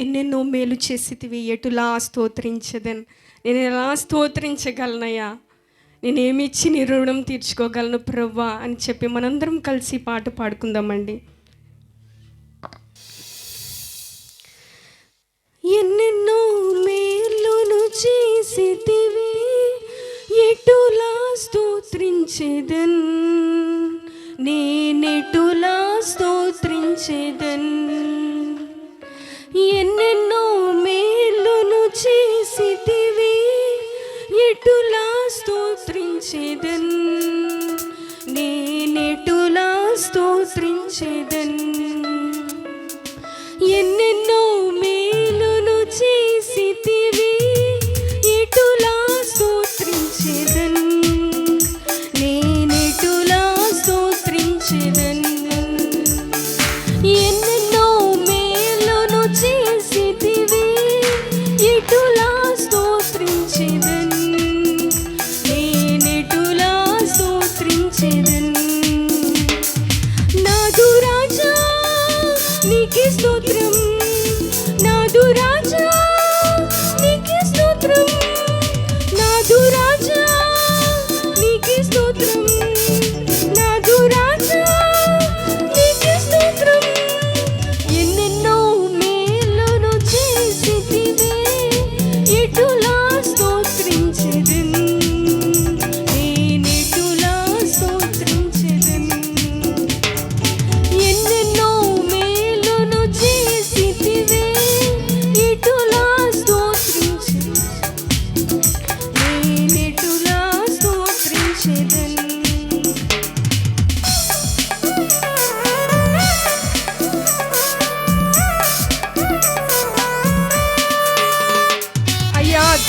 ఎన్నెన్నో మేలు చేసితివి ఎటులా స్తోత్రించదని? నేను ఎలా స్తోత్రించగలనయ్యా? నేనేమిచ్చి నీ రుణం తీర్చుకోగలను ప్రవ్వా? అని చెప్పి మనందరం కలిసి పాట పాడుకుందామండి. ఎన్నెన్నో మేలును చేసితివి ఎటులా స్తోత్రించేదన్? నేనెటులా స్తోత్రించేదన్? స్తోత్రించేదన్. నేనెటులా స్తోత్రించేదన్. ఎన్నెన్నో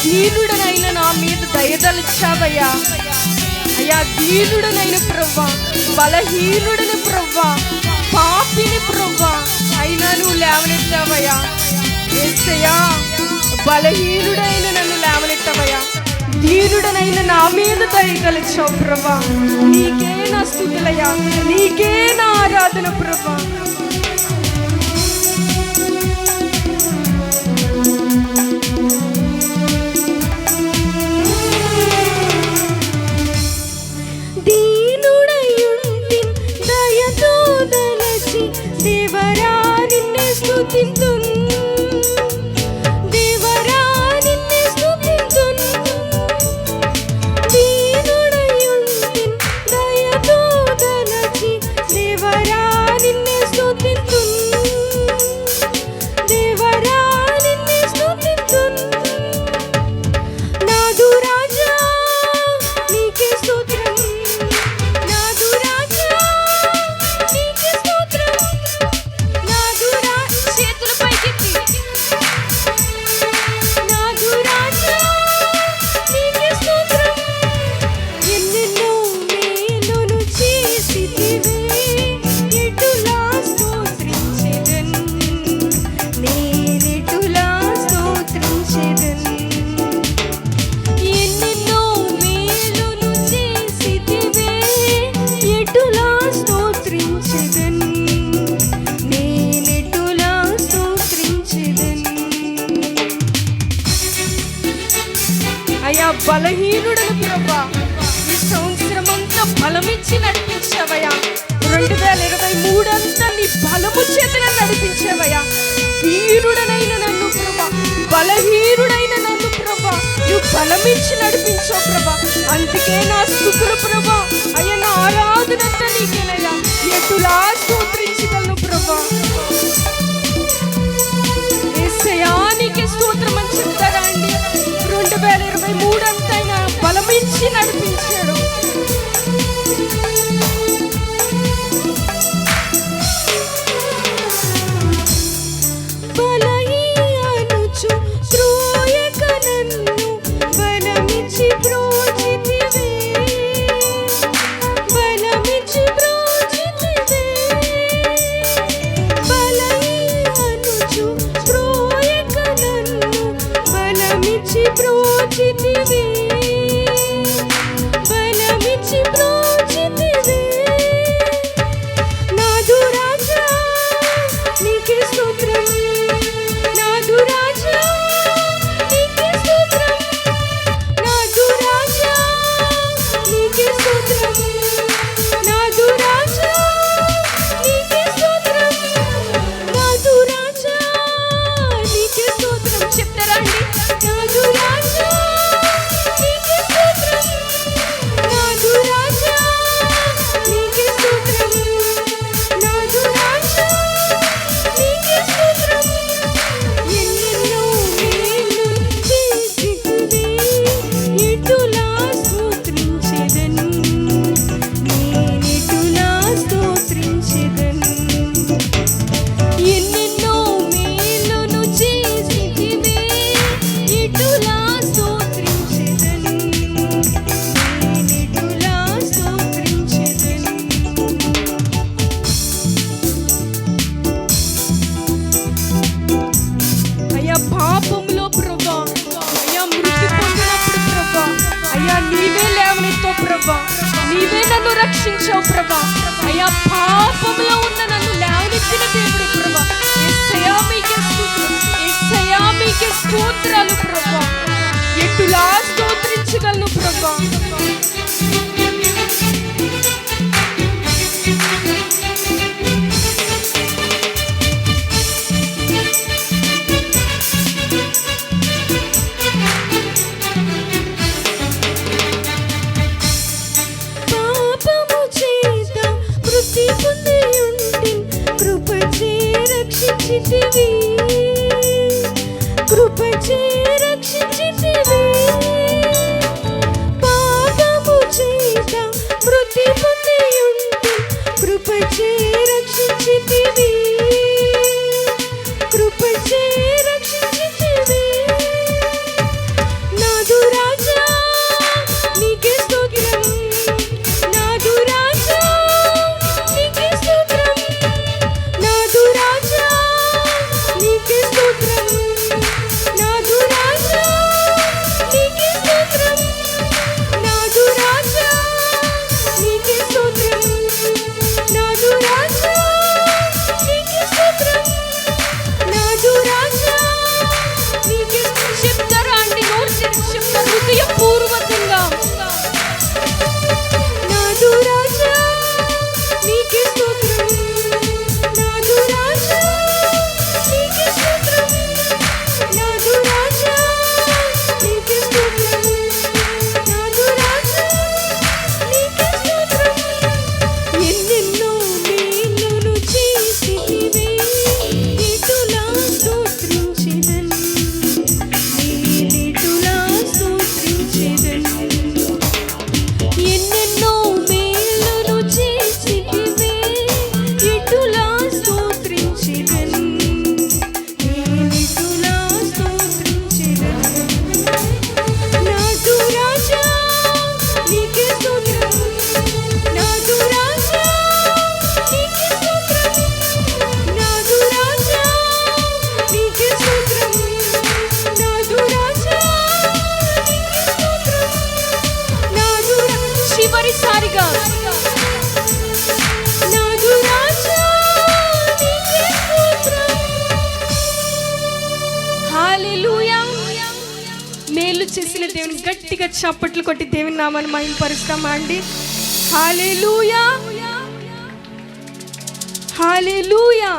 దీనుడనైన నా మీద దయదలిచావయ్యా అయ్యా దీనుడనైన ప్రవ్వా బలహీనుడని ప్రవ్వా పాపిని ప్రవ్వా అయినా నువ్వు లేవనెత్తావయ్యా. ఏసయ్యా బలహీనుడైన నన్ను లేవనెత్తావయ్యా. దీనుడనైన నా మీద దయదలిచావు ప్రవ్వా. నీకే నా స్థుతులయ్యా. నీకే నా ఆరాధన ప్రభా వేల ఇరవై నీ బలము చేతన నడిపించేవయ్యా. వీరుడనైన నన్ను ప్రభా బలహీనుడైన నన్ను ప్రభా నువ్వు బలమిచ్చి నడిపించావు ప్రభా. అందుకే నా స్థుతులు ప్రభా అయ్యా నా ఆరాధనంత నీకేనయ్యా. ఎటులా స్తోత్రించగలను ప్రభా? ఏసయానికి స్తోత్రం అని చెప్తారా అండి? రెండు వేల ఇరవై మూడు అంతా ఆయన బలమిచ్చి నడిపించాడు. পৃথিবী వచ్చిన దేవుడు కృప ఎస్సయా మీకే స్తోత్రం ఎస్సయా మీకే స్తోత్రాలు కృపచే రక్షించితివే. దేవుని గట్టిగా చప్పట్లు కొట్టి దేవుని నామాన్ని మహింపరుస్తామా అండి? హాలే లూయా